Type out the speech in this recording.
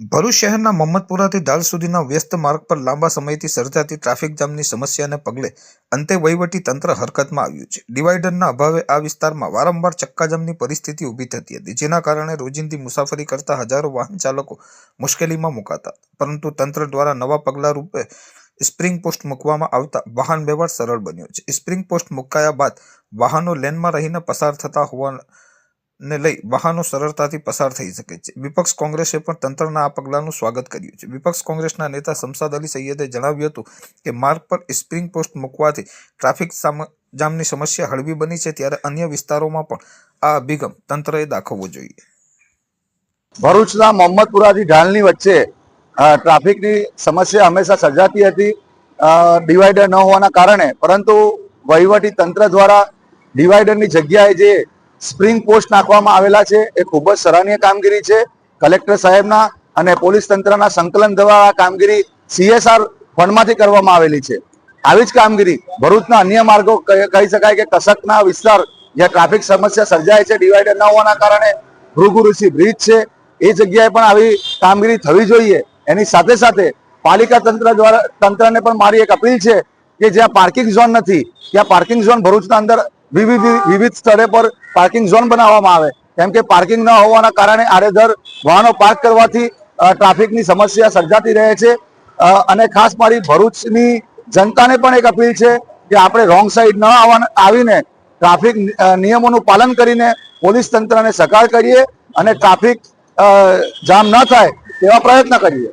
ભરૂચ શહેરના મહમ્મદપુરાથી ધાલ સુધીના વ્યસ્ત માર્ગ પર લાંબા સમયથી સર્જાતી ટ્રાફિક જામની સમસ્યાને પગલે અંતે વહીવટી તંત્ર હરકતમાં આવ્યું છે. ડિવાઈડરના અભાવે આ વિસ્તારમાં વારંવાર ચક્કાજામની પરિસ્થિતિ ઊભી થતી હતી, જેના કારણે રોજિંદી મુસાફરી કરતા હજારો વાહન ચાલકો મુશ્કેલીમાં મુકાતા. પરંતુ તંત્ર દ્વારા નવા પગલાં રૂપે સ્પ્રિંગ પોસ્ટ મૂકવામાં આવતા વાહન વ્યવહાર સરળ બન્યો છે. સ્પ્રિંગ પોસ્ટ મુકાયા બાદ વાહનો લેનમાં રહીને પસાર થતા હોવાને લઈ વાહનો સરળતાથી પસાર થઈ શકે છે. વિપક્ષ કોંગ્રેસે પણ તંત્રના આ પગલાંનું સ્વાગત કર્યું છે. વિપક્ષ કોંગ્રેસના નેતા શમસાદ અલી સૈયદે જણાવ્યું હતું કે, માર્ગ પર સ્પ્રિંગ પોસ્ટ મૂકવાથી ટ્રાફિક જામની સમસ્યા હળવી બની છે, ત્યારે અન્ય વિસ્તારોમાં પણ આ અભિગમ તંત્રએ દાખવવો જોઈએ. ભરૂચના મોહમ્મદપુરાથી ઢાલની વચ્ચે ટ્રાફિકની સમસ્યા હંમેશા સર્જાતી હતી. ડિવાઈડર ન હોવાના કારણે, પરંતુ વહીવટી તંત્ર દ્વારા ડિવાઈડરની જગ્યાએ જે સ્પ્રિંગ પોસ્ટ નાખવામાં આવેલા છે. એ ખૂબ જ સરાહનીય કામગીરી છે. કલેક્ટર સાહેબના અને પોલીસ તંત્રના સંકલન દ્વારા કામગીરી સીએસઆર ફંડમાંથી કરવામાં આવેલી છે. આવી જ કામગીરી ભરૂચના અન્ય માર્ગો કહી શકાય કે કસકના વિસ્તાર જ્યાં ટ્રાફિક સમસ્યા સર્જાય છે, ડિવાઈડર ન હોવાના કારણે ભૃગુ ઋષિ બ્રિજ છે. એ જગ્યાએ પણ આવી કામગીરી થવી જોઈએ. એની સાથે સાથે પાલિકા તંત્ર દ્વારા તંત્રને પણ મારી એક અપીલ છે કે જ્યાં પાર્કિંગ ઝોન નથી, ત્યાં પાર્કિંગ ઝોન ભરૂચના અંદર વિવિધ વિવિધ સ્થળે પર પાર્કિંગ ઝોન બનાવવામાં આવે. કેમ કે પાર્કિંગ ન હોવાના કારણે આડેધર વાહનો પાર્ક કરવાથી ટ્રાફિકની સમસ્યા સર્જાતી રહે છે. અને ખાસ મારી ભરૂચની જનતાને પણ એક અપીલ છે કે આપણે રોંગ સાઈડ ન આવીને ટ્રાફિક નિયમોનું પાલન કરીને પોલીસ તંત્રને સકાર કરીએ અને ટ્રાફિક જામ ન થાય તેવા પ્રયત્ન કરીએ.